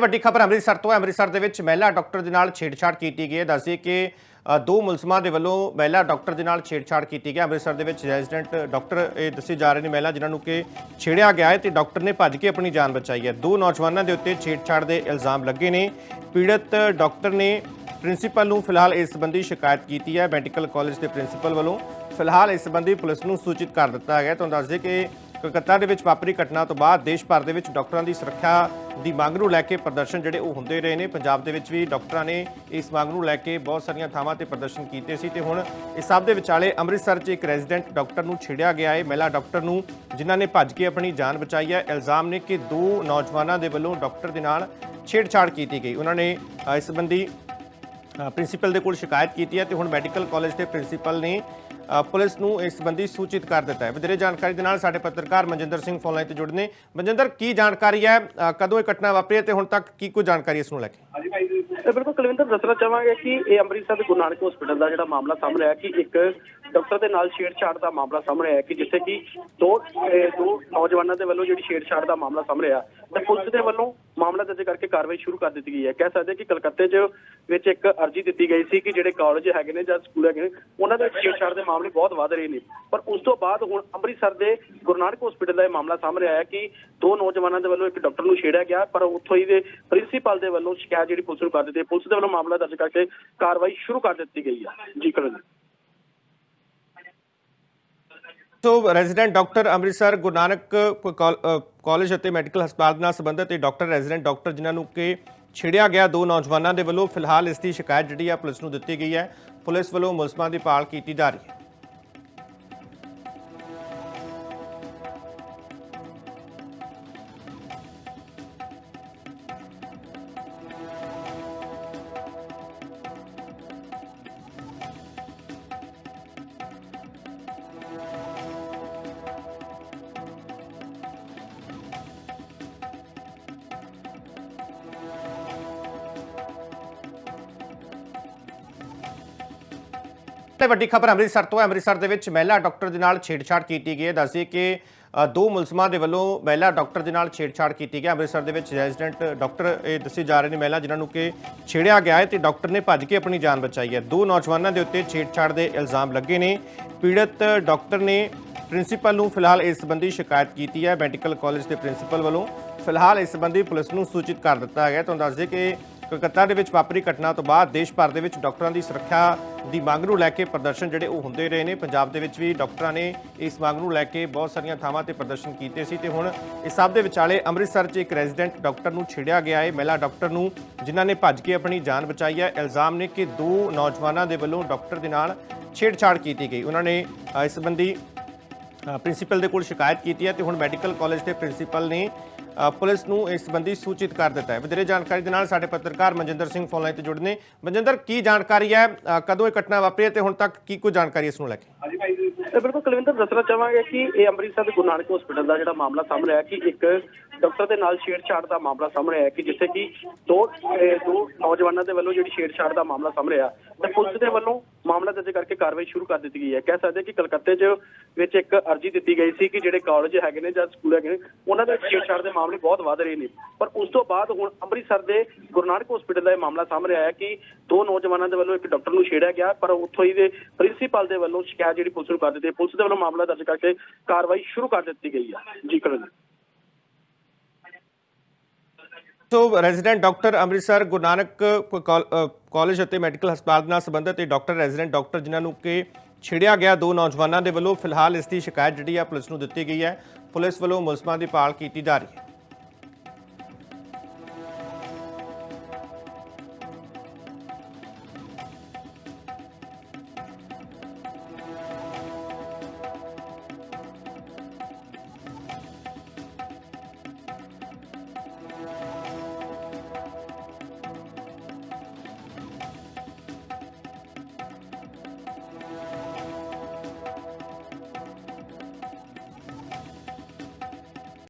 ਵੱਡੀ ਖਬਰ ਅੰਮ੍ਰਿਤਸਰ ਤੋਂ ਹੈ। ਅੰਮ੍ਰਿਤਸਰ ਦੇ ਵਿੱਚ ਮਹਿਲਾ ਡਾਕਟਰ ਦੇ ਨਾਲ ਛੇੜਛਾੜ ਕੀਤੀ ਗਈ ਹੈ। ਦੱਸਦੇ ਕਿ ਦੋ ਮੁਲਜ਼ਮਾਂ ਦੇ ਵੱਲੋਂ ਮਹਿਲਾ ਡਾਕਟਰ ਦੇ ਨਾਲ ਛੇੜਛਾੜ ਕੀਤੀ ਗਈ ਅੰਮ੍ਰਿਤਸਰ ਦੇ ਵਿੱਚ ਰੈਜ਼ੀਡੈਂਟ ਡਾਕਟਰ ਇਹ ਦੱਸੇ ਜਾ ਰਹੇ ਨੇ ਮਹਿਲਾ, ਜਿਨ੍ਹਾਂ ਨੂੰ ਕਿ ਛੇੜਿਆ ਗਿਆ ਹੈ ਤੇ ਡਾਕਟਰ ਨੇ ਭੱਜ ਕੇ ਆਪਣੀ ਜਾਨ ਬਚਾਈ ਹੈ। ਦੋ ਨੌਜਵਾਨਾਂ ਦੇ ਉੱਤੇ ਛੇੜਛਾੜ ਦੇ ਇਲਜ਼ਾਮ ਲੱਗੇ ਨੇ। ਪੀੜਤ ਡਾਕਟਰ ਨੇ ਪ੍ਰਿੰਸੀਪਲ ਨੂੰ ਫਿਲਹਾਲ ਇਸ ਸੰਬੰਧੀ ਸ਼ਿਕਾਇਤ ਕੀਤੀ ਹੈ। ਮੈਡੀਕਲ ਕਾਲਜ ਦੇ ਪ੍ਰਿੰਸੀਪਲ ਵੱਲੋਂ ਫਿਲਹਾਲ ਇਸ ਸੰਬੰਧੀ ਪੁਲਿਸ ਨੂੰ ਸੂਚਿਤ ਕਰ ਦਿੱਤਾ ਗਿਆ ਤੁਹਾਨੂੰ ਦੱਸ ਦਈਏ ਕਿ ਕਲਕੱਤਾ ਦੇ ਵਿੱਚ ਵਾਪਰੀ ਘਟਨਾ ਤੋਂ ਬਾਅਦ ਦੇਸ਼ ਭਰ ਦੇ ਵਿੱਚ ਡਾਕਟਰਾਂ ਦੀ ਸੁਰੱਖਿਆ ਦੀ ਮੰਗ ਨੂੰ ਲੈ ਕੇ ਪ੍ਰਦਰਸ਼ਨ ਜਿਹੜੇ ਉਹ ਹੁੰਦੇ ਰਹੇ ਨੇ। ਪੰਜਾਬ ਦੇ ਵਿੱਚ ਵੀ ਡਾਕਟਰਾਂ ਨੇ ਇਸ ਮੰਗ ਨੂੰ ਲੈ ਕੇ ਬਹੁਤ ਸਾਰੀਆਂ ਥਾਵਾਂ ਤੇ ਪ੍ਰਦਰਸ਼ਨ ਕੀਤੇ ਸੀ ਤੇ ਹੁਣ ਇਸ ਸਭ ਦੇ ਵਿਚਾਲੇ ਅੰਮ੍ਰਿਤਸਰ 'ਚ ਇੱਕ ਰੈਜ਼ੀਡੈਂਟ ਡਾਕਟਰ ਨੂੰ ਛੇੜਿਆ ਗਿਆ ਹੈ। ਮਹਿਲਾ ਡਾਕਟਰ ਨੂੰ ਜਿਨ੍ਹਾਂ ਨੇ ਭੱਜ ਕੇ ਆਪਣੀ ਜਾਨ ਬਚਾਈ ਹੈ। ਇਲਜ਼ਾਮ ਨੇ ਕਿ ਦੋ ਨੌਜਵਾਨਾਂ ਦੇ ਵੱਲੋਂ ਡਾਕਟਰ ਦੇ ਨਾਲ ਛੇੜਛਾੜ ਕੀਤੀ ਗਈ। ਉਹਨਾਂ ਨੇ ਇਸ ਸੰਬੰਧੀ ਪ੍ਰਿੰਸੀਪਲ ਦੇ ਕੋਲ ਸ਼ਿਕਾਇਤ ਕੀਤੀ ਹੈ ਤੇ ਹੁਣ ਮੈਡੀਕਲ ਕਾਲਜ ਦੇ ਪ੍ਰਿੰਸੀਪਲ ਨੇ ਪੁਲਿਸ ਨੂੰ ਇਸ ਸੰਬੰਧੀ ਸੂਚਿਤ ਕਰ ਦਿੱਤਾ ਹੈ। ਵਧੇਰੇ ਜਾਣਕਾਰੀ ਦੇ ਨਾਲ ਸਾਡੇ ਪੱਤਰਕਾਰ ਮਨਜਿੰਦਰ ਸਿੰਘ ਫੋਨ ਲਾਈਨ ਤੇ ਜੁੜੇ ਮਨਜਿੰਦਰ, ਕੀ ਜਾਣਕਾਰੀ ਹੈ? ਕਦੋਂ ਇਹ ਘਟਨਾ ਵਾਪਰੀ ਹੈ ਤੇ ਹੁਣ ਤੱਕ ਕੀ ਕੁਝ ਜਾਣਕਾਰੀ ਇਸ ਨੂੰ ਲੈ ਕੇ? ਤੇ ਬਿਲਕੁਲ ਕੁਲਵਿੰਦਰ ਦੱਸਣਾ ਚਾਹਾਂਗੇ ਕਿ ਇਹ ਅੰਮ੍ਰਿਤਸਰ ਦੇ ਗੁਰੂ ਨਾਨਕ ਹਸਪੀਟਲ ਦਾ ਜਿਹੜਾ ਮਾਮਲਾ ਸਾਹਮਣੇ ਆਇਆ ਕਿ ਇੱਕ ਡਾਕਟਰ ਦੇ ਨਾਲ ਛੇੜਛਾੜ ਦਾ ਮਾਮਲਾ ਸਾਹਮਣੇ ਆਇਆ ਕਿ ਜਿੱਥੇ ਕਿ ਦੋ ਦੋ ਨੌਜਵਾਨਾਂ ਦੇ ਵੱਲੋਂ ਜਿਹੜੀ ਛੇੜਛਾੜ ਦਾ ਮਾਮਲਾ ਸਾਹਮਣੇ ਆਇਆ। ਤੇ ਪੁਲਿਸ ਦੇ ਵੱਲੋਂ ਮਾਮਲਾ ਦਰਜ ਕਰਕੇ ਕਾਰਵਾਈ ਸ਼ੁਰੂ ਕਰ ਦਿੱਤੀ ਗਈ ਹੈ। ਕਹਿ ਸਕਦੇ ਕਿ ਕਲਕੱਤੇ 'ਚ ਵਿੱਚ ਇੱਕ ਅਰਜੀ ਦਿੱਤੀ ਗਈ ਸੀ ਕਿ ਜਿਹੜੇ ਕਾਲਜ ਹੈਗੇ ਨੇ ਜਾਂ ਸਕੂਲ ਹੈਗੇ ਨੇ, ਉਹਨਾਂ ਦੇ ਛੇੜਛਾੜ ਦੇ ਮਾਮਲੇ ਬਹੁਤ ਵੱਧ ਰਹੇ ਨੇ। ਪਰ ਉਸ ਤੋਂ ਬਾਅਦ ਹੁਣ ਅੰਮ੍ਰਿਤਸਰ ਦੇ ਗੁਰੂ ਨਾਨਕ ਹਸਪੀਟਲ ਦਾ ਇਹ ਮਾਮਲਾ ਸਾਹਮਣੇ ਆਇਆ ਕਿ ਦੋ ਨੌਜਵਾਨਾਂ ਦੇ ਵੱਲੋਂ ਇੱਕ ਡਾਕਟਰ ਨੂੰ ਛੇੜਿਆ ਗਿਆ, ਪਰ ਉੱਥੋਂ ਹੀ ਦੇ ਪ੍ਰਿੰਸੀਪਲ ਦੇ ਵੱਲੋਂ ਸ਼ਿਕਾਇਤ ਜਿਹੜੀ ਪੁਲਿਸ ਨੂੰ ਕਰ ਦਿੱਤੀ ਪੁਲਿਸ ਦੇ ਵੱਲੋਂ ਮਾਮਲਾ ਦਰਜ ਕਰਕੇ ਕਾਰਵਾਈ ਸ਼ੁਰੂ ਕਰ ਦਿੱਤੀ ਗਈ ਹੈ। ਜੀ ਕਰਨ so resident doctor Amritsar Guru Nanak college ਅਤੇ ਮੈਡੀਕਲ ਹਸਪਤਾਲ ਨਾਲ ਸੰਬੰਧਿਤ ਇਹ ਡਾਕਟਰ ਰੈਜ਼ੀਡੈਂਟ ਡਾਕਟਰ ਜਿਨ੍ਹਾਂ ਨੂੰ ਕਿ ਛੇੜਿਆ ਗਿਆ ਦੋ ਨੌਜਵਾਨਾਂ ਦੇ ਵੱਲੋਂ ਫਿਲਹਾਲ ਇਸ ਦੀ ਸ਼ਿਕਾਇਤ ਜਿਹੜੀ ਆ ਪੁਲਿਸ ਨੂੰ ਦਿੱਤੀ ਗਈ ਹੈ। ਪੁਲਿਸ ਵੱਲੋਂ ਮੁਲਜ਼ਮਾਂ ਦੀ ਭਾਲ ਕੀਤੀ ਜਾ ਰਹੀ ਹੈ। ਤੇ ਵੱਡੀ ਖਬਰ ਅੰਮ੍ਰਿਤਸਰ ਤੋਂ ਹੈ। ਅੰਮ੍ਰਿਤਸਰ ਦੇ ਵਿੱਚ ਮਹਿਲਾ ਡਾਕਟਰ ਦੇ ਨਾਲ ਛੇੜਛਾੜ ਕੀਤੀ ਗਈ ਹੈ। ਦੱਸਦੇ ਕਿ ਦੋ ਮੁਲਜ਼ਮਾਂ ਦੇ ਵੱਲੋਂ ਮਹਿਲਾ ਡਾਕਟਰ ਦੇ ਨਾਲ ਛੇੜਛਾੜ ਕੀਤੀ ਗਈ ਅੰਮ੍ਰਿਤਸਰ ਦੇ ਵਿੱਚ ਰੈਜ਼ੀਡੈਂਟ ਡਾਕਟਰ, ਇਹ ਦੱਸੇ ਜਾ ਰਹੇ ਨੇ ਮਹਿਲਾ ਜਿਨ੍ਹਾਂ ਨੂੰ ਕਿ ਛੇੜਿਆ ਗਿਆ ਹੈ ਤੇ ਡਾਕਟਰ ਨੇ ਭੱਜ ਕੇ ਆਪਣੀ ਜਾਨ ਬਚਾਈ ਹੈ। ਦੋ ਨੌਜਵਾਨਾਂ ਦੇ ਉੱਤੇ ਛੇੜਛਾੜ ਦੇ ਇਲਜ਼ਾਮ ਲੱਗੇ ਨੇ। ਪੀੜਤ ਡਾਕਟਰ ਨੇ ਪ੍ਰਿੰਸੀਪਲ ਨੂੰ ਫਿਲਹਾਲ ਇਸ ਸੰਬੰਧੀ ਸ਼ਿਕਾਇਤ ਕੀਤੀ ਹੈ। ਮੈਡੀਕਲ ਕਾਲਜ ਦੇ ਪ੍ਰਿੰਸੀਪਲ ਵੱਲੋਂ ਫਿਲਹਾਲ ਇਸ ਸੰਬੰਧੀ ਪੁਲਿਸ ਨੂੰ ਸੂਚਿਤ ਕਰ ਦਿੱਤਾ ਗਿਆ ਤੁਹਾਨੂੰ ਦੱਸ ਦਈਏ ਕਿ ਕਲਕੱਤਾ ਦੇ ਵਿੱਚ ਵਾਪਰੀ ਘਟਨਾ ਤੋਂ ਬਾਅਦ ਦੇਸ਼ ਭਰ ਦੇ ਵਿੱਚ ਡਾਕਟਰਾਂ ਦੀ ਸੁਰੱਖਿਆ ਦੀ ਮੰਗ ਨੂੰ ਲੈ ਕੇ ਪ੍ਰਦਰਸ਼ਨ ਜਿਹੜੇ ਉਹ ਹੁੰਦੇ ਰਹੇ ਨੇ। ਪੰਜਾਬ ਦੇ ਵਿੱਚ ਵੀ ਡਾਕਟਰਾਂ ਨੇ ਇਸ ਮੰਗ ਨੂੰ ਲੈ ਕੇ ਬਹੁਤ ਸਾਰੀਆਂ ਥਾਵਾਂ ਤੇ ਪ੍ਰਦਰਸ਼ਨ ਕੀਤੇ ਸੀ ਤੇ ਹੁਣ ਇਸ ਸਭ ਦੇ ਵਿਚਾਲੇ ਅੰਮ੍ਰਿਤਸਰ 'ਚ ਇੱਕ ਰੈਜ਼ੀਡੈਂਟ ਡਾਕਟਰ ਨੂੰ ਛੇੜਿਆ ਗਿਆ ਹੈ। ਮਹਿਲਾ ਡਾਕਟਰ ਨੂੰ ਜਿਨ੍ਹਾਂ ਨੇ ਭੱਜ ਕੇ ਆਪਣੀ ਜਾਨ ਬਚਾਈ ਹੈ। ਇਲਜ਼ਾਮ ਨੇ ਕਿ ਦੋ ਨੌਜਵਾਨਾਂ ਦੇ ਵੱਲੋਂ ਡਾਕਟਰ ਦੇ ਨਾਲ ਛੇੜਛਾੜ ਕੀਤੀ ਗਈ। ਉਹਨਾਂ ਨੇ ਇਸ ਸੰਬੰਧੀ ਪ੍ਰਿੰਸੀਪਲ ਦੇ ਕੋਲ ਸ਼ਿਕਾਇਤ ਕੀਤੀ ਹੈ ਤੇ ਹੁਣ ਮੈਡੀਕਲ ਕਾਲਜ ਦੇ ਪ੍ਰਿੰਸੀਪਲ ਨੇ ਪੁਲਿਸ ਨੂੰ ਇਸ ਸੰਬੰਧੀ ਸੂਚਿਤ ਕਰ ਦਿੱਤਾ ਹੈ। ਵਧੇਰੇ ਜਾਣਕਾਰੀ ਦੇ ਨਾਲ ਸਾਡੇ ਪੱਤਰਕਾਰ ਮਨਜਿੰਦਰ ਸਿੰਘ ਫੋਨ ਲਾਈਨ ਤੇ ਜੁੜੇ ਮਨਜਿੰਦਰ, ਕੀ ਜਾਣਕਾਰੀ ਹੈ? ਕਦੋਂ ਇਹ ਘਟਨਾ ਵਾਪਰੀ ਤੇ ਹੁਣ ਤੱਕ ਕੀ ਕੁਝ ਜਾਣਕਾਰੀ ਇਸ ਨੂੰ ਲੈ ਕੇ? ਤੇ ਬਿਲਕੁਲ ਕੁਲਵਿੰਦਰ ਦੱਸਣਾ ਚਾਹਾਂਗੇ ਕਿ ਇਹ ਅੰਮ੍ਰਿਤਸਰ ਦੇ ਗੁਰੂ ਨਾਨਕ ਹਸਪੀਟਲ ਦਾ ਜਿਹੜਾ ਮਾਮਲਾ ਸਾਹਮਣੇ ਆਇਆ ਕਿ ਇੱਕ ਡਾਕਟਰ ਦੇ ਨਾਲ ਛੇੜਛਾੜ ਦਾ ਮਾਮਲਾ ਸਾਹਮਣੇ ਆਇਆ ਕਿ ਜਿੱਥੇ ਕਿ ਦੋ ਦੋ ਨੌਜਵਾਨਾਂ ਦੇ ਵੱਲੋਂ ਜਿਹੜੀ ਛੇੜਛਾੜ ਦਾ ਮਾਮਲਾ ਸਾਹਮਣੇ ਆਇਆ। ਤੇ ਪੁਲਿਸ ਦੇ ਵੱਲੋਂ ਮਾਮਲਾ ਦਰਜ ਕਰਕੇ ਕਾਰਵਾਈ ਸ਼ੁਰੂ ਕਰ ਦਿੱਤੀ ਗਈ ਹੈ। ਕਹਿ ਸਕਦੇ ਕਿ ਕਲਕੱਤੇ 'ਚ ਵਿੱਚ ਇੱਕ ਅਰਜੀ ਦਿੱਤੀ ਗਈ ਸੀ ਕਿ ਜਿਹੜੇ ਕਾਲਜ ਹੈਗੇ ਨੇ ਜਾਂ ਸਕੂਲ ਹੈਗੇ ਨੇ, ਉਹਨਾਂ ਦੇ ਛੇੜਛਾੜ ਦੇ ਮਾਮਲੇ ਬਹੁਤ ਵੱਧ ਰਹੇ ਨੇ। ਪਰ ਉਸ ਤੋਂ ਬਾਅਦ ਹੁਣ ਅੰਮ੍ਰਿਤਸਰ ਦੇ ਗੁਰੂ ਨਾਨਕ ਹਸਪੀਟਲ ਦਾ ਇਹ ਮਾਮਲਾ ਸਾਹਮਣੇ ਆਇਆ ਕਿ ਦੋ ਨੌਜਵਾਨਾਂ ਦੇ ਵੱਲੋਂ ਇੱਕ ਡਾਕਟਰ ਨੂੰ ਛੇੜਿਆ ਗਿਆ, ਪਰ ਉੱਥੋਂ ਹੀ ਦੇ ਪ੍ਰਿੰਸੀਪਲ ਦੇ ਵੱਲੋਂ ਸ਼ਿਕਾਇਤ ਜਿਹੜੀ ਪੁਲਿਸ ਨੂੰ ਕਰ ਦਿੱਤੀ ਪੁਲਿਸ ਦੇ ਵੱਲੋਂ ਮਾਮਲਾ ਦਰਜ ਕਰਕੇ ਕਾਰਵਾਈ ਸ਼ੁਰੂ ਕਰ ਦਿੱਤੀ ਗਈ ਹੈ ਜੀ ਕਰਨ so resident doctor Amritsar, Guru Nanak college ਅਤੇ ਮੈਡੀਕਲ ਹਸਪਤਾਲ ਨਾਲ ਸੰਬੰਧਿਤ ਇਹ ਡਾਕਟਰ ਰੈਜ਼ੀਡੈਂਟ ਡਾਕਟਰ ਜਿਨ੍ਹਾਂ ਨੂੰ ਕਿ ਛੇੜਿਆ ਗਿਆ ਦੋ ਨੌਜਵਾਨਾਂ ਦੇ ਵੱਲੋਂ ਫਿਲਹਾਲ ਇਸ ਦੀ ਸ਼ਿਕਾਇਤ ਜਿਹੜੀ ਆ ਪੁਲਿਸ ਨੂੰ ਦਿੱਤੀ ਗਈ ਹੈ। ਪੁਲਿਸ ਵੱਲੋਂ ਮੁਲਜ਼ਮਾਂ ਦੀ ਭਾਲ ਕੀਤੀ ਜਾ ਰਹੀ ਹੈ।